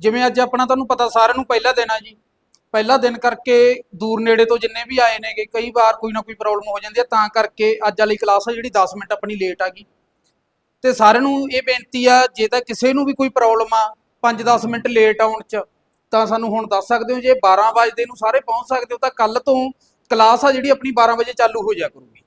ਜਿਵੇਂ ਅੱਜ ਆਪਣਾ ਤੁਹਾਨੂੰ ਪਤਾ ਸਾਰਿਆਂ ਨੂੰ ਪਹਿਲਾ ਦਿਨ ਆ ਜੀ। ਪਹਿਲਾ ਦਿਨ ਕਰਕੇ ਦੂਰ ਨੇੜੇ ਤੋਂ ਜਿੰਨੇ ਵੀ ਆਏ ਨੇਗੇ, ਕਈ ਵਾਰ ਕੋਈ ਨਾ ਕੋਈ ਪ੍ਰੋਬਲਮ ਹੋ ਜਾਂਦੀ ਹੈ ਤਾਂ ਕਰਕੇ ਅੱਜ ਵਾਲੀ ਕਲਾਸ ਆ ਜਿਹੜੀ 10 ਮਿੰਟ ਆਪਣੀ ਲੇਟ ਆ ਗਈ। ਤੇ ਸਾਰਿਆਂ ਨੂੰ ਇਹ ਬੇਨਤੀ ਆ, ਜੇ ਤਾਂ ਕਿਸੇ ਨੂੰ ਵੀ ਕੋਈ ਪ੍ਰੋਬਲਮ ਆ 5-10 ਮਿੰਟ ਲੇਟ ਆਉਣ ਚ, ਤਾਂ ਸਾਨੂੰ ਹੁਣ ਦੱਸ ਸਕਦੇ ਹੋ, ਜੇ 12 ਵਜੇ ਨੂੰ ਸਾਰੇ ਪਹੁੰਚ ਸਕਦੇ ਹੋ, ਤਾਂ ਕੱਲ ਤੋਂ ਕਲਾਸ ਆ ਜਿਹੜੀ ਆਪਣੀ 12 ਵਜੇ ਚਾਲੂ ਹੋ ਜਾ ਕਰੂਗੀ।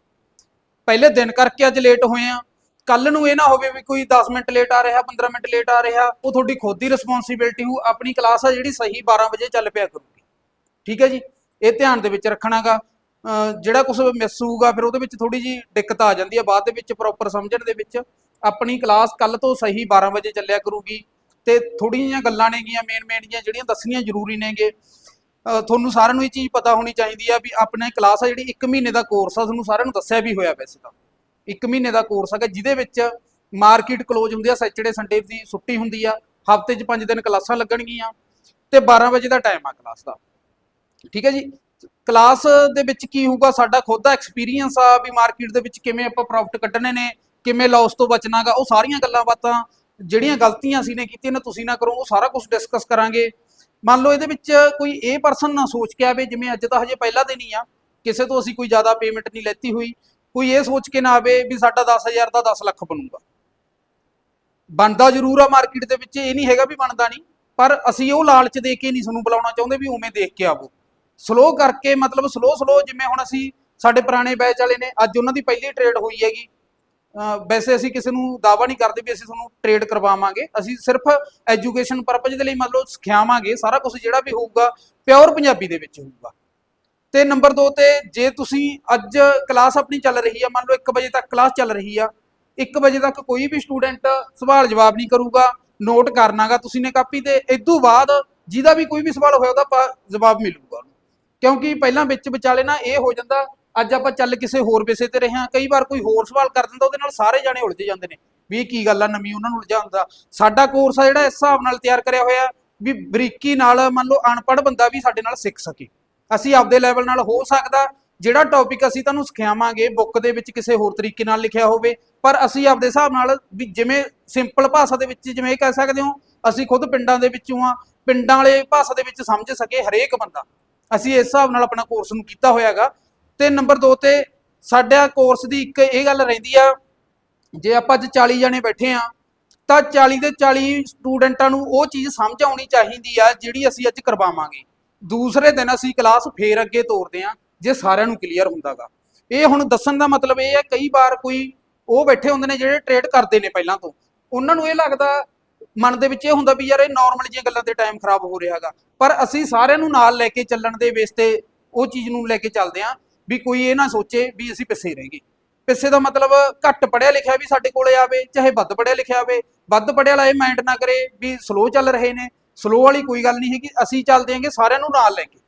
ਪਹਿਲੇ ਦਿਨ ਕਰਕੇ ਅੱਜ ਲੇਟ ਹੋਏ ਆ। ਕੱਲ ਨੂੰ ਇਹ ਨਾ ਹੋਵੇ ਵੀ ਕੋਈ 10 ਮਿੰਟ ਲੇਟ ਆ ਰਿਹਾ 15 ਮਿੰਟ ਲੇਟ ਆ ਰਿਹਾ, ਉਹ ਤੁਹਾਡੀ ਖੁਦ ਦੀ ਰਿਸਪੌਂਸਿਬਿਲਟੀ ਹੋ ਆਪਣੀ ਕਲਾਸ ਆ ਜਿਹੜੀ ਸਹੀ 12 ਵਜੇ ਚੱਲ ਪਿਆ ਕਰੂਗੀ। ਠੀਕ ਹੈ ਜੀ? ਇਹ ਧਿਆਨ ਦੇ ਵਿੱਚ ਰੱਖਣਾਗਾ। ਜਿਹੜਾ ਕੁਝ ਮਿਸ ਹੋਊਗਾ, ਫਿਰ ਉਹਦੇ ਵਿੱਚ ਥੋੜੀ ਜੀ ਦਿੱਕਤ ਆ ਜਾਂਦੀ ਹੈ ਬਾਅਦ ਦੇ ਵਿੱਚ ਪ੍ਰੋਪਰ ਸਮਝਣ ਦੇ ਵਿੱਚ ਆਪਣੀ ਕਲਾਸ ਕੱਲ ਤੋਂ ਸਹੀ 12 ਵਜੇ ਚੱਲਿਆ ਕਰੂਗੀ ਤੇ ਥੋੜੀਆਂ ਜਿਹੀਆਂ ਗੱਲਾਂ ਨੇਗੀਆਂ ਮੇਨ ਮੇਨ ਜੀਆਂ ਜਿਹੜੀਆਂ ਦੱਸਣੀਆਂ ਜ਼ਰੂਰੀ ਨੇਗੇ। ਤੁਹਾਨੂੰ ਸਾਰਿਆਂ ਨੂੰ ਇਹ ਚੀਜ਼ ਪਤਾ ਹੋਣੀ ਚਾਹੀਦੀ ਆ ਵੀ ਆਪਣੇ ਕਲਾਸ ਆ ਜਿਹੜੀ 1 ਮਹੀਨੇ ਦਾ ਕੋਰਸ ਆ, ਤੁਹਾਨੂੰ ਸਾਰਿਆਂ ਨੂੰ ਦੱਸਿਆ ਵੀ ਹੋਇਆ ਵੈਸੇ ਤਾਂ। 1 ਮਹੀਨੇ ਦਾ ਕੋਰਸ ਹੈਗਾ, ਜਿਹਦੇ ਵਿੱਚ ਮਾਰਕੀਟ ਕਲੋਜ਼ ਹੁੰਦੀ ਆ ਸੈਚਰਡੇ ਸੰਡੇ ਦੀ ਛੁੱਟੀ ਹੁੰਦੀ ਆ, ਹਫ਼ਤੇ 'ਚ 5 ਦਿਨ ਕਲਾਸਾਂ ਲੱਗਣਗੀਆਂ ਤੇ 12 ਵਜੇ ਦਾ ਟਾਈਮ ਆ ਕਲਾਸ ਦਾ। ਠੀਕ ਹੈ ਜੀ? ਕਲਾਸ ਦੇ ਵਿੱਚ ਕੀ ਹੋਊਗਾ, ਸਾਡਾ ਖੁਦ ਦਾ ਐਕਸਪੀਰੀਅੰਸ ਆ ਵੀ ਮਾਰਕੀਟ ਦੇ ਵਿੱਚ ਕਿਵੇਂ ਆਪਾਂ ਪ੍ਰੋਫਿਟ ਕੱਢਣੇ ਨੇ, ਕਿਵੇਂ ਲਾਸ ਤੋਂ ਬਚਣਾਗਾ ਉਹ ਸਾਰੀਆਂ ਗੱਲਾਂ ਬਾਤਾਂ ਜਿਹੜੀਆਂ ਗਲਤੀਆਂ ਅਸੀਂ ਨੇ ਕੀਤੀਆਂ ਨੇ, ਤੁਸੀਂ ਨਾ ਕਰੋ, ਉਹ ਸਾਰਾ ਕੁਝ ਡਿਸਕਸ ਕਰਾਂਗੇ। ਮੰਨ ਲਓ ਇਹਦੇ ਵਿੱਚ ਕੋਈ ਇਹ ਪਰਸਨ ਨਾ ਸੋਚ ਕੇ ਆਵੇ, ਜਿਵੇਂ ਅੱਜ ਤਾਂ ਹਜੇ ਪਹਿਲਾ ਦਿਨ ਹੀ ਆ, ਕਿਸੇ ਤੋਂ ਅਸੀਂ ਕੋਈ ਜ਼ਿਆਦਾ ਪੇਮੈਂਟ ਨਹੀਂ ਲੈਤੀ ਹੋਈ ਕੋਈ ਇਹ ਸੋਚ ਕੇ ਨਾ ਆਵੇ ਵੀ ਸਾਡਾ 10000 ਦਾ 10 ਲੱਖ ਬਣੂਗਾ। ਬਣਦਾ ਜ਼ਰੂਰ ਆ ਮਾਰਕੀਟ ਦੇ ਵਿੱਚ, ਇਹ ਨਹੀਂ ਹੈਗਾ ਵੀ ਬਣਦਾ ਨਹੀਂ, ਪਰ ਅਸੀਂ ਉਹ ਲਾਲਚ ਦੇ ਕੇ ਨਹੀਂ ਤੁਹਾਨੂੰ ਬੁਲਾਉਣਾ ਚਾਹੁੰਦੇ ਵੀ ਉਵੇਂ ਦੇਖ ਕੇ ਆਵੋ। ਸਲੋ ਕਰਕੇ, ਮਤਲਬ ਸਲੋ ਸਲੋ ਜਿਵੇਂ ਹੁਣ ਅਸੀਂ ਸਾਡੇ ਪੁਰਾਣੇ ਬੈਚ ਵਾਲੇ ਨੇ, ਅੱਜ ਉਹਨਾਂ ਦੀ ਪਹਿਲੀ ਟ੍ਰੇਡ ਹੋਈ ਹੈਗੀ। ਵੈਸੇ ਅਸੀਂ ਕਿਸੇ ਨੂੰ ਦਾਵਾ ਨਹੀਂ ਕਰਦੇ ਵੀ ਅਸੀਂ ਤੁਹਾਨੂੰ ਟ੍ਰੇਡ ਕਰਵਾਵਾਂਗੇ। ਅਸੀਂ ਸਿਰਫ ਐਜੂਕੇਸ਼ਨ ਪਰਪਸ ਦੇ ਲਈ ਮਤਲਬ ਸਿਖਾਵਾਂਗੇ ਸਾਰਾ ਕੁਝ ਜਿਹੜਾ ਵੀ ਹੋਊਗਾ ਪਿਓਰ ਪੰਜਾਬੀ ਦੇ ਵਿੱਚ ਹੋਊਗਾ। ਤੇ ਨੰਬਰ 2 ਤੇ ਜੇ ਤੁਸੀਂ ਅੱਜ ਕਲਾਸ ਆਪਣੀ ਚੱਲ ਰਹੀ ਆ, ਮੰਨ ਲਓ 1 ਵਜੇ ਤੱਕ ਕਲਾਸ ਚੱਲ ਰਹੀ ਆ 1 ਵਜੇ ਤੱਕ ਕੋਈ ਵੀ ਸਟੂਡੈਂਟ ਸਵਾਲ ਜਵਾਬ ਨਹੀਂ ਕਰੂਗਾ ਨੋਟ ਕਰਨਾਗਾ ਤੁਸੀਂ ਨੇ ਕਾਪੀ ਤੇ ਇਦੋਂ ਬਾਅਦ ਜਿਹਦਾ ਵੀ ਕੋਈ ਵੀ ਸਵਾਲ ਹੋਇਆ ਉਹਦਾ ਜਵਾਬ ਮਿਲੂਗਾ ਉਹਨੂੰ। ਕਿਉਂਕਿ ਪਹਿਲਾਂ ਵਿੱਚ ਵਿਚਾਲੇ ਨਾ ਇਹ ਹੋ ਜਾਂਦਾ, ਅੱਜ ਆਪਾਂ ਚੱਲ ਕਿਸੇ ਹੋਰ ਵਿਸ਼ੇ ਤੇ ਰਹੇ ਹਾਂ, ਕਈ ਵਾਰ ਕੋਈ ਹੋਰ ਸਵਾਲ ਕਰ ਦਿੰਦਾ, ਉਹਦੇ ਨਾਲ ਸਾਰੇ ਜਾਣੇ ਉਲਝ ਜਾਂਦੇ ਨੇ, ਵੀ ਇਹ ਕੀ ਗੱਲ ਆ, ਨਵੀਂ ਉਹਨਾਂ ਨੂੰ ਉਲਝਾਉਂਦਾ ਸਾਡਾ ਕੋਰਸ ਆ ਜਿਹੜਾ ਇਸ ਹਿਸਾਬ ਨਾਲ ਤਿਆਰ ਕਰਿਆ ਹੋਇਆ, ਵੀ ਬਰੀਕੀ ਨਾਲ ਮੰਨ ਲਓ ਅਨਪੜ੍ਹ ਬੰਦਾ ਵੀ ਸਾਡੇ ਨਾਲ ਸਿੱਖ ਸਕੇ। ਅਸੀਂ ਆਪਦੇ ਲੈਵਲ ਨਾਲ ਹੋ ਸਕਦਾ, ਜਿਹੜਾ ਟੌਪਿਕ ਅਸੀਂ ਤੁਹਾਨੂੰ ਸਿਖਾਵਾਂਗੇ ਬੁੱਕ ਦੇ ਵਿੱਚ ਕਿਸੇ ਹੋਰ ਤਰੀਕੇ ਨਾਲ ਲਿਖਿਆ ਹੋਵੇ, ਪਰ ਅਸੀਂ ਆਪਦੇ ਹਿਸਾਬ ਨਾਲ ਵੀ ਜਿਵੇਂ ਸਿੰਪਲ ਭਾਸ਼ਾ ਦੇ ਵਿੱਚ ਜਿਵੇਂ ਇਹ ਕਹਿ ਸਕਦੇ ਹੋ, ਅਸੀਂ ਖੁਦ ਪਿੰਡਾਂ ਦੇ ਵਿੱਚੋਂ ਆ, ਪਿੰਡਾਂ ਵਾਲੇ ਭਾਸ਼ਾ ਦੇ ਵਿੱਚ ਸਮਝ ਸਕੇ ਹਰੇਕ ਬੰਦਾ। ਅਸੀਂ ਇਸ ਹਿਸਾਬ ਨਾਲ ਆਪਣਾ ਕੋਰਸ ਨੂੰ ਕੀਤਾ ਹੋਇਆਗਾ ਤੇ ਨੰਬਰ 2 ਤੇ ਸਾਡਾ ਕੋਰਸ ਦੀ ਇੱਕ ਇਹ ਗੱਲ ਰਹਿੰਦੀ ਆ, ਜੇ ਆਪਾਂ ਅੱਜ 40 ਜਣੇ ਬੈਠੇ ਆ, ਤਾਂ 40 ਦੇ 40 ਸਟੂਡੈਂਟਾਂ ਨੂੰ ਉਹ ਚੀਜ਼ ਸਮਝ ਆਉਣੀ ਚਾਹੀਦੀ ਆ, ਜਿਹੜੀ ਅਸੀਂ ਅੱਜ ਕਰਵਾਵਾਂਗੇ। ਦੂਸਰੇ ਦਿਨ ਅਸੀਂ ਕਲਾਸ ਫੇਰ ਅੱਗੇ ਤੋਰਦੇ ਆ ਜੇ ਸਾਰਿਆਂ ਨੂੰ ਕਲੀਅਰ ਹੁੰਦਾਗਾ। ਇਹ ਹੁਣ ਦੱਸਣ ਦਾ ਮਤਲਬ ਇਹ ਹੈ, ਕਈ ਵਾਰ ਕੋਈ ਉਹ ਬੈਠੇ ਹੁੰਦੇ ਨੇ ਜਿਹੜੇ ਟ੍ਰੇਡ ਕਰਦੇ ਨੇ ਪਹਿਲਾਂ ਤੋਂ। ਉਹਨਾਂ ਨੂੰ ਇਹ ਲੱਗਦਾ, ਮਨ ਦੇ ਵਿੱਚ ਇਹ ਹੁੰਦਾ ਵੀ ਯਾਰ ਇਹ ਨਾਰਮਲ ਜਿਹੀਆਂ ਗੱਲਾਂ ਤੇ ਟਾਈਮ ਖਰਾਬ ਹੋ ਰਿਹਾਗਾ ਪਰ ਅਸੀਂ ਸਾਰਿਆਂ ਨੂੰ ਨਾਲ ਲੈ ਕੇ ਚੱਲਣ ਦੇ ਬੇਸ ਤੇ ਉਹ ਚੀਜ਼ ਨੂੰ ਲੈ ਕੇ ਚੱਲਦੇ ਆਂ ਵੀ ਕੋਈ ਇਹ ਨਾ ਸੋਚੇ ਵੀ ਅਸੀਂ ਪਿੱਛੇ ਰਹਿ ਗਏ। ਪਿੱਛੇ ਦਾ ਮਤਲਬ ਘੱਟ ਪੜਿਆ ਲਿਖਿਆ ਵੀ ਸਾਡੇ ਕੋਲੇ ਆਵੇ, ਚਾਹੇ ਵੱਧ ਪੜਿਆ ਲਿਖਿਆ ਆਵੇ, ਵੱਧ ਪੜਿਆ ਵਾਲਾ ਇਹ ਮਾਈਂਡ ਨਾ ਕਰੇ ਵੀ ਸਲੋ ਚੱਲ ਰਹੇ ਨੇ। ਸਲੋ ਵਾਲੀ ਕੋਈ ਗੱਲ ਨਹੀਂ ਹੈਗੀ, ਅਸੀਂ ਚੱਲਦੇ ਆਂਗੇ ਸਾਰਿਆਂ ਨੂੰ ਨਾਲ ਲੈ ਕੇ।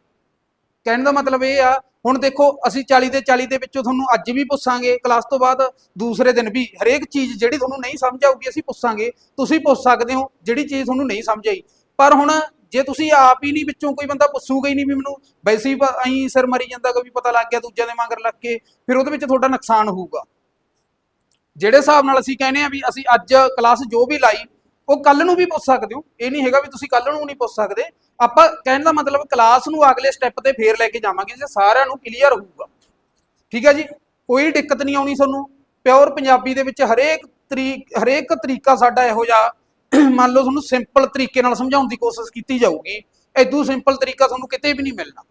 ਕਹਿਣ ਦਾ ਮਤਲਬ ਇਹ ਆ, ਹੁਣ ਦੇਖੋ, ਅਸੀਂ 40 ਦੇ 40 ਦੇ ਵਿੱਚੋਂ ਤੁਹਾਨੂੰ ਅੱਜ ਵੀ ਪੁੱਛਾਂਗੇ ਕਲਾਸ ਤੋਂ ਬਾਅਦ ਦੂਸਰੇ ਦਿਨ ਵੀ, ਹਰੇਕ ਚੀਜ਼ ਜਿਹੜੀ ਤੁਹਾਨੂੰ ਨਹੀਂ ਸਮਝ ਆਊਗੀ, ਅਸੀਂ ਪੁੱਛਾਂਗੇ। ਤੁਸੀਂ ਪੁੱਛ ਸਕਦੇ ਹੋ, ਜਿਹੜੀ ਚੀਜ਼ ਤੁਹਾਨੂੰ ਨਹੀਂ ਸਮਝ ਆਈ। ਪਰ ਹੁਣ ਜੇ ਤੁਸੀਂ ਆਪ ਹੀ ਨਹੀਂ ਵਿੱਚੋਂ ਕੋਈ ਬੰਦਾ ਪੁੱਛੂਗਾ ਹੀ ਨਹੀਂ ਵੀ ਮੈਨੂੰ, ਵੈਸੇ ਹੀ ਐਂ ਸਿਰ ਮਰੀ ਜਾਂਦਾ ਕਿ ਵੀ ਪਤਾ ਲੱਗ ਗਿਆ ਦੂਜਿਆਂ ਦੇ ਮਗਰ ਲੱਗ ਕੇ, ਫਿਰ ਉਹਦੇ ਵਿੱਚ ਤੁਹਾਡਾ ਨੁਕਸਾਨ ਹੋਊਗਾ। ਜਿਹੜੇ ਹਿਸਾਬ ਨਾਲ ਅਸੀਂ ਕਹਿੰਦੇ ਆ ਵੀ ਅਸੀਂ ਅੱਜ ਕਲਾਸ ਜੋ ਵੀ ਲਾਈ ਉਹ ਕੱਲ ਨੂੰ ਵੀ ਪੁੱਛ ਸਕਦੇ ਹੋ। ਇਹ ਨਹੀਂ ਹੈਗਾ ਵੀ ਤੁਸੀਂ ਕੱਲ ਨੂੰ ਨਹੀਂ ਪੁੱਛ ਸਕਦੇ। ਆਪਾਂ ਕਹਿਣ ਦਾ ਮਤਲਬ ਕਲਾਸ ਨੂੰ ਅਗਲੇ ਸਟੈਪ ਤੇ ਫੇਰ ਲੈ ਕੇ ਜਾਵਾਂਗੇ, ਜੇ ਸਾਰਿਆਂ ਨੂੰ ਕਲੀਅਰ ਹੋਊਗਾ। ਠੀਕ ਹੈ ਜੀ? ਕੋਈ ਦਿੱਕਤ ਨਹੀਂ ਆਉਣੀ ਤੁਹਾਨੂੰ। ਪਿਓਰ ਪੰਜਾਬੀ ਦੇ ਵਿੱਚ ਹਰੇਕ ਤਰੀਕ, ਹਰੇਕ ਤਰੀਕਾ ਸਾਡਾ ਇਹੋ ਜਿਹਾ, ਮੰਨ ਲਓ ਤੁਹਾਨੂੰ ਸਿੰਪਲ ਤਰੀਕੇ ਨਾਲ ਸਮਝਾਉਣ ਦੀ ਕੋਸ਼ਿਸ਼ ਕੀਤੀ ਜਾਊਗੀ। ਐਦੂ ਸਿੰਪਲ ਤਰੀਕਾ ਤੁਹਾਨੂੰ ਕਿਤੇ ਵੀ ਨਹੀਂ ਮਿਲਣਾ।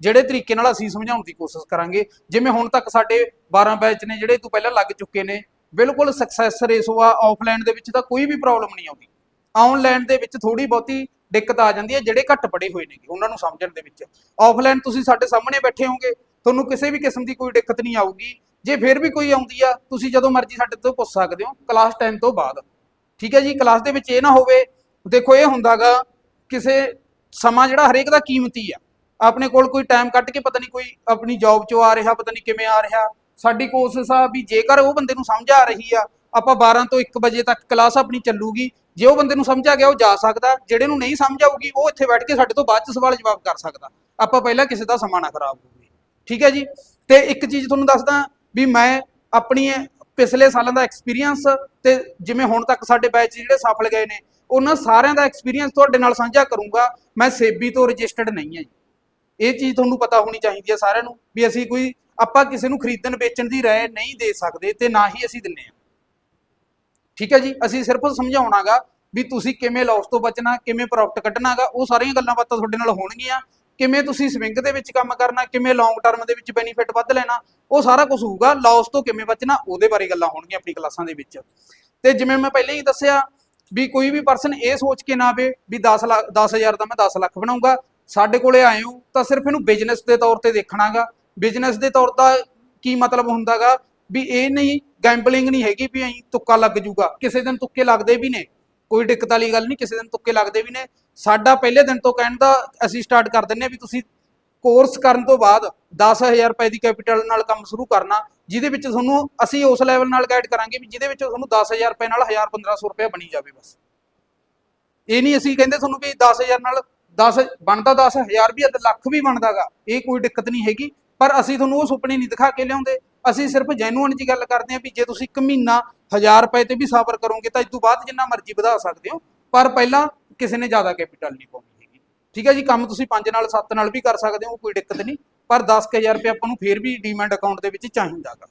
ਜਿਹੜੇ ਤਰੀਕੇ ਨਾਲ ਅਸੀਂ ਸਮਝਾਉਣ ਦੀ ਕੋਸ਼ਿਸ਼ ਕਰਾਂਗੇ। ਜਿਵੇਂ ਹੁਣ ਤੱਕ ਸਾਡੇ 12 ਬੈਚ ਨੇ, ਜਿਹੜੇ ਤੋਂ ਪਹਿਲਾਂ ਲੱਗ ਚੁੱਕੇ ਨੇ ਬਿਲਕੁਲ ਸਕਸੈਸ ਰੇਸੋ ਆ ਆਫਲਾਈਨ ਦੇ ਵਿੱਚ ਤਾਂ ਕੋਈ ਵੀ ਪ੍ਰੋਬਲਮ ਨਹੀਂ ਆਉਂਦੀ। ਆਨਲਾਈਨ ਦੇ ਵਿੱਚ ਥੋੜੀ ਬਹੁਤੀ ਦਿੱਕਤ ਆ ਜਾਂਦੀ ਹੈ, ਜਿਹੜੇ ਘੱਟ ਪੜੇ ਹੋਏ ਨੇਗੇ, ਉਹਨਾਂ ਨੂੰ ਸਮਝਣ ਦੇ ਵਿੱਚ। ਆਫਲਾਈਨ ਤੁਸੀਂ ਸਾਡੇ ਸਾਹਮਣੇ ਬੈਠੇ ਹੋਗੇ ਤੁਹਾਨੂੰ ਕਿਸੇ ਵੀ ਕਿਸਮ ਦੀ ਕੋਈ ਦਿੱਕਤ ਨਹੀਂ ਆਊਗੀ। ਜੇ ਫਿਰ ਵੀ ਕੋਈ ਆਉਂਦੀ ਆ, ਤੁਸੀਂ ਜਦੋਂ ਮਰਜ਼ੀ ਸਾਡੇ ਤੋਂ ਪੁੱਛ ਸਕਦੇ ਹੋ ਕਲਾਸ 10 ਤੋਂ ਬਾਅਦ। ਠੀਕ ਹੈ ਜੀ ਕਲਾਸ ਦੇ ਵਿੱਚ ਇਹ ਨਾ ਹੋਵੇ, ਦੇਖੋ ਇਹ ਹੁੰਦਾਗਾ, ਕਿਸੇ ਸਮਾਂ ਜਿਹੜਾ ਹਰੇਕ ਦਾ ਕੀਮਤੀ ਆ। ਆਪਣੇ ਕੋਲ ਕੋਈ ਟਾਈਮ ਕੱਢ ਕੇ ਪਤਾ ਨਹੀਂ ਕੋਈ ਆਪਣੀ ਜੌਬ ਚੋਂ ਆ ਰਿਹਾ, ਪਤਾ ਨਹੀਂ ਕਿਵੇਂ ਆ ਰਿਹਾ। ਸਾਡੀ ਕੋਸ਼ਿਸ਼ ਆ ਵੀ ਜੇਕਰ ਉਹ ਬੰਦੇ ਨੂੰ ਸਮਝ ਆ ਰਹੀ ਆ, ਆਪਾਂ 12 ਤੋਂ 1 ਵਜੇ ਤੱਕ ਕਲਾਸ ਆਪਣੀ ਚੱਲੂਗੀ, ਜੇ ਉਹ ਬੰਦੇ ਨੂੰ ਸਮਝ ਆ ਗਿਆ, ਉਹ ਜਾ ਸਕਦਾ, ਜਿਹੜੇ ਨੂੰ ਨਹੀਂ ਸਮਝ ਆਊਗੀ, ਉਹ ਇੱਥੇ ਬੈਠ ਕੇ ਸਾਡੇ ਤੋਂ ਬਾਅਦ ਚ ਸਵਾਲ ਜਵਾਬ ਕਰ ਸਕਦਾ। ਆਪਾਂ ਪਹਿਲਾਂ ਕਿਸੇ ਦਾ ਸਮਾਂ ਨਾ ਖਰਾਬ ਹੋਵੇ। ਠੀਕ ਹੈ ਜੀ? ਤੇ ਇੱਕ ਚੀਜ਼ ਤੁਹਾਨੂੰ ਦੱਸਦਾ ਵੀ ਮੈਂ ਆਪਣੀ ਪਿਛਲੇ ਸਾਲਾਂ ਦਾ ਐਕਸਪੀਰੀਅੰਸ ਤੇ ਜਿਵੇਂ ਹੁਣ ਤੱਕ ਸਾਡੇ ਬੈਚ ਜਿਹੜੇ ਸਫਲ ਗਏ ਨੇ, ਉਹਨਾਂ ਸਾਰਿਆਂ ਦਾ ਐਕਸਪੀਰੀਅੰਸ ਤੁਹਾਡੇ ਨਾਲ ਸਾਂਝਾ ਕਰੂੰਗਾ। ਮੈਂ ਸੇਬੀ ਤੋਂ ਰਜਿਸਟਰਡ ਨਹੀਂ ਹਾਂ ਜੀ। ਇਹ ਚੀਜ਼ ਤੁਹਾਨੂੰ ਪਤਾ ਹੋਣੀ ਚਾਹੀਦੀ ਹੈ ਸਾਰਿਆਂ ਨੂੰ ਵੀ ਅਸੀਂ ਕੋਈ ਆਪਾਂ ਕਿਸੇ ਨੂੰ ਖਰੀਦਣ ਵੇਚਣ ਦੀ ਰਾਏ ਨਹੀਂ ਦੇ ਸਕਦੇ ਤੇ ਨਾ ਹੀ ਅਸੀਂ ਦਿੰਨੇ ਆ। ਠੀਕ ਹੈ ਜੀ? ਅਸੀਂ ਸਿਰਫ ਸਮਝਾਉਣਾਗਾ ਵੀ ਤੁਸੀਂ ਕਿਵੇਂ ਲਾਸ ਤੋਂ ਬਚਣਾ, ਕਿਵੇਂ ਪ੍ਰੋਫਿਟ ਕੱਢਣਾਗਾ, ਉਹ ਸਾਰੀਆਂ ਗੱਲਾਂ ਬਾਤਾਂ ਤੁਹਾਡੇ ਨਾਲ ਹੋਣਗੀਆਂ। ਕਿਵੇਂ ਤੁਸੀਂ ਸਵਿੰਗ ਦੇ ਵਿੱਚ ਕੰਮ ਕਰਨਾ, ਕਿਵੇਂ ਲੌਂਗ ਟਰਮ ਦੇ ਵਿੱਚ ਬੈਨੀਫਿਟ ਵੱਧ ਲੈਣਾ, ਉਹ ਸਾਰਾ ਕੁਝ ਹੋਊਗਾ। ਲਾਸ ਤੋਂ ਕਿਵੇਂ ਬਚਣਾ, ਉਹਦੇ ਬਾਰੇ ਗੱਲਾਂ ਹੋਣਗੀਆਂ ਆਪਣੀ ਕਲਾਸਾਂ ਦੇ ਵਿੱਚ। ਤੇ ਜਿਵੇਂ ਮੈਂ ਪਹਿਲਾਂ ਹੀ ਦੱਸਿਆ ਵੀ ਕੋਈ ਵੀ ਪਰਸਨ ਇਹ ਸੋਚ ਕੇ ਨਾ ਆਵੇ ਵੀ 10 ਲੱਖ 10000 ਦਾ ਮੈਂ 10 ਲੱਖ ਬਣਾਉਂਗਾ ਸਾਡੇ ਕੋਲੇ ਆਏ ਹੋ ਤਾਂ ਸਿਰਫ ਇਹਨੂੰ ਬਿਜ਼ਨਸ ਦੇ ਤੌਰ ਤੇ ਦੇਖਣਾਗਾ। ਬਿਜ਼ਨਸ ਦੇ ਤੌਰ ਦਾ ਕੀ ਮਤਲਬ ਹੁੰਦਾਗਾ ਵੀ ਇਹ ਨਹੀਂ ਗੈਂਬਲਿੰਗ ਨਹੀਂ ਹੈਗੀ ਵੀ ਐਂ ਤੁੱਕਾ ਲੱਗ ਜੂਗਾ। ਕਿਸੇ ਦਿਨ ਤੁੱਕੇ ਲੱਗਦੇ ਵੀ ਨੇ, ਕੋਈ ਦਿੱਕਤ ਵਾਲੀ ਗੱਲ ਨਹੀਂ, ਕਿਸੇ ਦਿਨ ਤੁੱਕੇ ਲੱਗਦੇ ਵੀ ਨੇ। ਸਾਡਾ ਪਹਿਲੇ ਦਿਨ ਤੋਂ ਕਹਿਣ ਦਾ ਅਸੀਂ ਸਟਾਰਟ ਕਰ ਦਿੰਨੇ ਆ ਵੀ ਤੁਸੀਂ ਕੋਰਸ ਕਰਨ ਤੋਂ ਬਾਅਦ 10000 ਰੁਪਏ ਦੀ ਕੈਪੀਟਲ ਨਾਲ ਕੰਮ ਸ਼ੁਰੂ ਕਰਨਾ, ਜਿਹਦੇ ਵਿੱਚ ਤੁਹਾਨੂੰ ਅਸੀਂ ਉਸ ਲੈਵਲ ਨਾਲ ਗਾਈਡ ਕਰਾਂਗੇ ਵੀ ਜਿਹਦੇ ਵਿੱਚ ਤੁਹਾਨੂੰ 10000 ਰੁਪਏ ਨਾਲ 1000 1500 ਰੁਪਏ ਬਣੀ ਜਾਵੇ ਬਸ। ਇਹ ਨਹੀਂ ਅਸੀਂ ਕਹਿੰਦੇ ਤੁਹਾਨੂੰ ਵੀ 10000 ਨਾਲ 10 ਬਣਦਾ 10000 ਵੀ ਆ ਲੱਖ ਵੀ ਬਣਦਾਗਾ, ਇਹ ਕੋਈ ਦਿੱਕਤ ਨਹੀਂ ਹੈਗੀ। ਪਰ ਅਸੀਂ ਤੁਹਾਨੂੰ ਉਹ ਸੁਪਨੇ ਨਹੀਂ ਦਿਖਾ ਕੇ ਲਿਆਉਂਦੇ। ਅਸੀਂ ਸਿਰਫ ਜੈਨੂਅਨ ਜੀ ਗੱਲ ਕਰਦੇ ਹਾਂ ਵੀ ਜੇ ਤੁਸੀਂ ਇੱਕ ਮਹੀਨਾ 1000 ਰੁਪਏ ਤੇ ਵੀ ਸਬਰ ਕਰੋਗੇ ਤਾਂ ਇਸ ਤੋਂ ਬਾਅਦ ਜਿੰਨਾ ਮਰਜ਼ੀ ਵਧਾ ਸਕਦੇ ਹੋ। ਪਰ ਪਹਿਲਾਂ ਕਿਸੇ ਨੇ ਜ਼ਿਆਦਾ ਕੈਪੀਟਲ ਨਹੀਂ ਪਾਉਣੀ ਹੈਗੀ। ਠੀਕ ਹੈ ਜੀ, ਕੰਮ ਤੁਸੀਂ 5 ਨਾਲ 7 ਨਾਲ ਵੀ ਕਰ ਸਕਦੇ ਹੋ ਕੋਈ ਦਿੱਕਤ ਨਹੀਂ। ਪਰ 10000 ਰੁਪਏ ਆਪਾਂ ਨੂੰ ਫੇਰ ਵੀ ਡੀਮੈਂਟ ਅਕਾਊਂਟ ਦੇ ਵਿੱਚ ਚਾਹੀਦਾਗਾ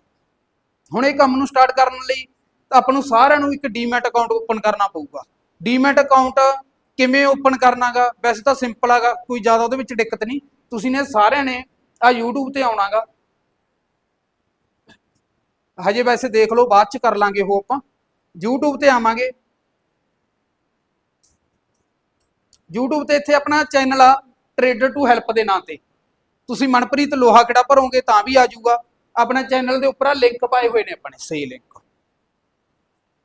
ਹੁਣ ਇਹ ਕੰਮ ਨੂੰ ਸਟਾਰਟ ਕਰਨ ਲਈ ਤਾਂ ਆਪਾਂ ਨੂੰ ਸਾਰਿਆਂ ਨੂੰ ਇੱਕ ਡੀਮੈਟ ਅਕਾਊਂਟ ਓਪਨ ਕਰਨਾ ਪਊਗਾ। ਡੀਮੈਟ ਅਕਾਊਂਟ ਕਿਵੇਂ ਓਪਨ ਕਰਨਾਗਾ ਵੈਸੇ ਤਾਂ ਸਿੰਪਲ ਹੈਗਾ ਕੋਈ ਜ਼ਿਆਦਾ ਉਹਦੇ ਵਿੱਚ ਦਿੱਕਤ ਨਹੀਂ। ਤੁਸੀਂ ਨੇ ਸਾਰਿਆਂ ਨੇ ਆ YouTube ਤੇ ਆਉਣਾਗਾ। ਹਜੇ ਵੈਸੇ ਦੇਖ ਲਓ, ਬਾਅਦ ਚ ਕਰ ਲਾਂਗੇ ਉਹ ਆਪਾਂ। YouTube ਤੇ ਆਵਾਂਗੇ। YouTube ਤੇ ਇੱਥੇ ਆਪਣਾ ਚੈਨਲ ਆ ਟ੍ਰੇਡਰ ਟੂ ਹੈਲਪ ਦੇ ਨਾਂ ਤੇ। ਤੁਸੀਂ ਮਨਪ੍ਰੀਤ ਲੋਹਾ ਕਿਹੜਾ ਭਰੋਗੇ ਤਾਂ ਵੀ ਆ ਜਾਊਗਾ। ਆਪਣਾ ਚੈਨਲ ਦੇ ਉੱਪਰ ਆ ਲਿੰਕ ਪਾਏ ਹੋਏ ਨੇ ਆਪਣੇ, ਸਹੀ ਲਿੰਕ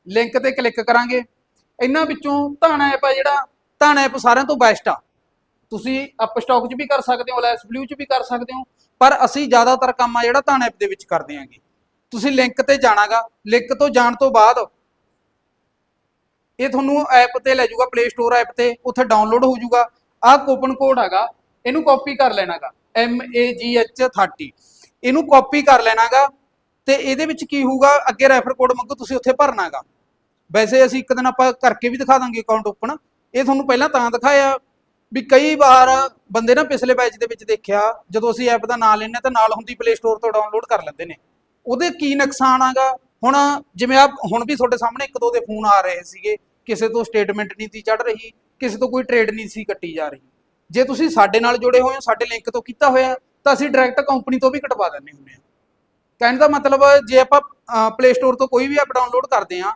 ਲਿੰਕ ਤੇ ਕਲਿੱਕ ਕਰਾਂਗੇ। ਇਹਨਾਂ ਵਿੱਚੋਂ ਧਾਣਾ ਐਪ ਆ ਜਿਹੜਾ ਧਾਣਾ ਐਪ ਸਾਰਿਆਂ ਤੋਂ ਬੈਸਟ ਆ। ਤੁਸੀਂ ਅਪ ਸਟਾਕ 'ਚ ਵੀ ਕਰ ਸਕਦੇ ਹੋ, ਲੈਸ ਬਲੂ 'ਚ ਵੀ ਕਰ ਸਕਦੇ ਹੋ, ਪਰ ਅਸੀਂ ਜ਼ਿਆਦਾਤਰ ਕੰਮ ਆ ਜਿਹੜਾ ਧਾਣਾ ਐਪ ਦੇ ਵਿੱਚ ਕਰਦੇ ਆਂਗੇ ਤੁਸੀਂ ਲਿੰਕ ਤੇ ਜਾਣਾਗਾ ਲਿੰਕ ਤੋਂ ਜਾਣ ਤੋਂ ਬਾਅਦ ਇਹ ਤੁਹਾਨੂੰ ਐਪ ਤੇ ਲੈ ਜਾਊਗਾ ਪਲੇ ਸਟੋਰ ਐਪ ਤੇ, ਉੱਥੇ ਡਾਊਨਲੋਡ ਹੋ ਜਾਊਗਾ। ਆਹ ਕੂਪਨ ਕੋਡ ਹੈਗਾ, ਇਹਨੂੰ ਕਾਪੀ ਕਰ ਲੈਣਾਗਾ, M A G H 30 ਇਹਨੂੰ ਕਾਪੀ ਕਰ ਲੈਣਾਗਾ, ਤੇ ਇਹਦੇ ਵਿੱਚ ਕੀ ਹੋਊਗਾ, ਅੱਗੇ ਰੈਫਰ ਕੋਡ ਮੰਗੋ ਤੁਸੀਂ ਉੱਥੇ ਭਰਨਾਗਾ। ਵੈਸੇ ਅਸੀਂ ਇੱਕ ਦਿਨ ਆਪਾਂ ਕਰਕੇ ਵੀ ਦਿਖਾ ਦਾਂਗੇ ਅਕਾਊਂਟ ਓਪਨ ਇਹ ਤੁਹਾਨੂੰ ਪਹਿਲਾਂ ਤਾਂ ਦਿਖਾਇਆ ਵੀ ਕਈ ਵਾਰ ਬੰਦੇ ਨਾ ਪਿਛਲੇ ਬੈਚ ਦੇ ਵਿੱਚ ਦੇਖਿਆ, ਜਦੋਂ ਅਸੀਂ ਐਪ ਦਾ ਨਾਮ ਲੈਂਦੇ ਤਾਂ ਨਾਲ ਹੁੰਦੀ ਪਲੇ ਸਟੋਰ ਤੋਂ ਡਾਊਨਲੋਡ ਕਰ ਲੈਂਦੇ ਨੇ। ਉਹਦੇ ਕੀ ਨੁਕਸਾਨ ਆਗਾ? ਹੁਣ ਜਿਵੇਂ ਆ ਹੁਣ ਵੀ ਤੁਹਾਡੇ ਸਾਹਮਣੇ ਇੱਕ ਦੋ ਦੇ ਫੋਨ ਆ ਰਹੇ ਸੀਗੇ, ਕਿਸੇ ਤੋਂ ਸਟੇਟਮੈਂਟ ਨਹੀਂ ਸੀ ਚੜ ਰਹੀ, ਕਿਸੇ ਤੋਂ ਕੋਈ ਟ੍ਰੇਡ ਨਹੀਂ ਸੀ ਕੱਟੀ ਜਾ ਰਹੀ। ਜੇ ਤੁਸੀਂ ਸਾਡੇ ਨਾਲ ਜੁੜੇ ਹੋਏ ਹੋ, ਸਾਡੇ ਲਿੰਕ ਤੋਂ ਕੀਤਾ ਹੋਇਆ, ਤਾਂ ਅਸੀਂ ਡਾਇਰੈਕਟ ਕੰਪਨੀ ਤੋਂ ਵੀ ਕਟਵਾ ਦਿੰਦੇ ਹੁੰਦੇ ਹਾਂ। ਕਹਿਣ ਦਾ ਮਤਲਬ ਜੇ ਆਪਾਂ ਪਲੇ ਸਟੋਰ ਤੋਂ ਕੋਈ ਵੀ ਐਪ ਡਾਊਨਲੋਡ ਕਰਦੇ ਆ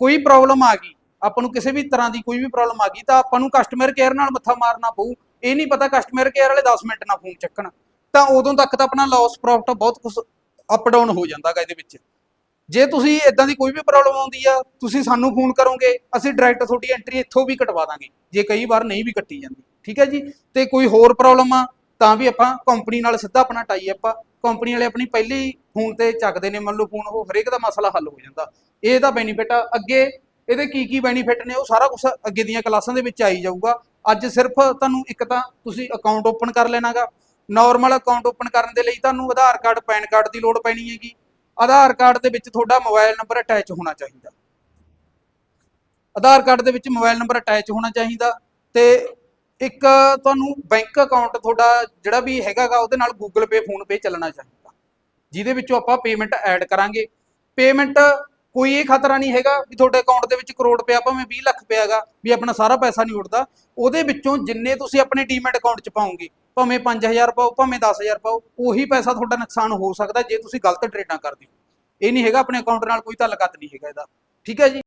ਕੋਈ ਪ੍ਰੋਬਲਮ ਆ ਗਈ ਆਪਾਂ ਨੂੰ ਕਿਸੇ ਵੀ ਤਰ੍ਹਾਂ ਦੀ ਕੋਈ ਵੀ ਪ੍ਰੋਬਲਮ ਆ ਗਈ ਤਾਂ ਆਪਾਂ ਨੂੰ ਕਸਟਮਰ ਕੇਅਰ ਨਾਲ ਮੱਥਾ ਮਾਰਨਾ ਪਊ। ਇਹ ਨਹੀਂ ਪਤਾ ਕਸਟਮਰ ਕੇਅਰ ਵਾਲੇ 10 ਮਿੰਟ ਨਾਲ ਫੋਨ ਚੱਕਣ। ਤਾਂ ਉਦੋਂ ਤੱਕ ਤਾਂ ਆਪਣਾ ਲਾਸ ਪ੍ਰੋਫਿਟ ਬਹੁਤ ਕੁਝ ਅਪ ਡਾਊਨ ਹੋ ਜਾਂਦਾਗਾ ਇਹਦੇ ਵਿੱਚ। ਜੇ ਤੁਸੀਂ ਇਦਾਂ ਦੀ ਕੋਈ ਵੀ ਪ੍ਰੋਬਲਮ ਆਉਂਦੀ ਆ, ਤੁਸੀਂ ਸਾਨੂੰ ਫੋਨ ਕਰੋਗੇ, ਅਸੀਂ ਡਾਇਰੈਕਟ ਤੁਹਾਡੀ ਐਂਟਰੀ ਇੱਥੋਂ ਵੀ ਕਟਵਾ ਦਾਂਗੇ, ਜੇ ਕਈ ਵਾਰ ਨਹੀਂ ਵੀ ਕੱਟੀ ਜਾਂਦੀ। ਠੀਕ ਹੈ ਜੀ? ਤੇ ਕੋਈ ਹੋਰ ਪ੍ਰੋਬਲਮ ਆ, ਤਾਂ ਵੀ ਆਪਾਂ ਕੰਪਨੀ ਨਾਲ ਸਿੱਧਾ ਆਪਣਾ ਟਾਈ ਅਪ ਆ। ਕੰਪਨੀ ਵਾਲੇ ਆਪਣੀ ਪਹਿਲੀ ਫੋਨ ਤੇ ਚੱਕਦੇ ਨੇ, ਮੰਨ ਲਓ ਫੋਨ ਉਹ ਹਰੇਕ ਦਾ ਮਸਲਾ ਹੱਲ ਹੋ ਜਾਂਦਾ। ਇਹ ਦਾ ਬੈਨੀਫਿਟ ਆ। ਅੱਗੇ ਇਹਦੇ ਕੀ ਕੀ ਬੈਨੀਫਿਟ ਨੇ ਉਹ ਸਾਰਾ ਕੁਝ ਅੱਗੇ ਦੀਆਂ ਕਲਾਸਾਂ ਦੇ ਵਿੱਚ ਆਈ ਜਾਊਗਾ। ਅੱਜ ਸਿਰਫ ਤੁਹਾਨੂੰ ਇੱਕ ਤਾਂ ਤੁਸੀਂ ਅਕਾਊਂਟ ਓਪਨ ਕਰ ਲੈਣਾਗਾ। ਨਾਰਮਲ ਅਕਾਊਂਟ ਓਪਨ ਕਰਨ ਦੇ ਲਈ ਤੁਹਾਨੂੰ ਆਧਾਰ ਕਾਰਡ, ਪੈਨ ਕਾਰਡ ਦੀ ਲੋੜ ਪੈਣੀ ਹੈਗੀ। ਆਧਾਰ ਕਾਰਡ ਦੇ ਵਿੱਚ ਤੁਹਾਡਾ ਮੋਬਾਈਲ ਨੰਬਰ ਅਟੈਚ ਹੋਣਾ ਚਾਹੀਦਾ। ਆਧਾਰ ਕਾਰਡ ਦੇ ਵਿੱਚ ਮੋਬਾਈਲ ਨੰਬਰ ਅਟੈਚ ਹੋਣਾ ਚਾਹੀਦਾ ਤੇ ਇੱਕ ਤੁਹਾਨੂੰ ਬੈਂਕ ਅਕਾਊਂਟ ਤੁਹਾਡਾ ਜਿਹੜਾ ਵੀ ਹੈਗਾਗਾ ਉਹਦੇ ਨਾਲ Google Pay ਫੋਨ Pay ਚੱਲਣਾ ਚਾਹੀਦਾ। ਜਿਹਦੇ ਵਿੱਚੋਂ ਆਪਾਂ ਪੇਮੈਂਟ ਐਡ ਕਰਾਂਗੇ। ਪੇਮੈਂਟ ਕੋਈ ਇਹ ਖਤਰਾ ਨਹੀਂ ਹੈਗਾ ਵੀ ਤੁਹਾਡੇ ਅਕਾਊਂਟ ਦੇ ਵਿੱਚ ਕਰੋੜ ਪਿਆ, ਭਾਵੇਂ 20 ਲੱਖ ਪਿਆਗਾ ਵੀ ਆਪਣਾ ਸਾਰਾ ਪੈਸਾ ਨਹੀਂ ਉੱਡਦਾ। ਉਹਦੇ ਵਿੱਚੋਂ ਜਿੰਨੇ ਤੁਸੀਂ ਆਪਣੇ ਡੀਮੈਟ ਅਕਾਊਂਟ 'ਚ ਪਾਓਗੇ, ਭਾਵੇਂ 5000 ਪਾਓ, ਭਾਵੇਂ 10000 ਪਾਓ, ਉਹੀ ਪੈਸਾ ਤੁਹਾਡਾ ਨੁਕਸਾਨ ਹੋ ਸਕਦਾ ਜੇ ਤੁਸੀਂ ਗਲਤ ਟ੍ਰੇਡਾਂ ਕਰਦੇ ਹੋ। ਇਹ ਨਹੀਂ ਹੈਗਾ, ਆਪਣੇ ਅਕਾਊਂਟ ਨਾਲ ਕੋਈ ਤਾਲੁਕਾਤ ਨਹੀਂ ਹੈਗਾ ਇਹਦਾ। ਠੀਕ ਹੈ ਜੀ?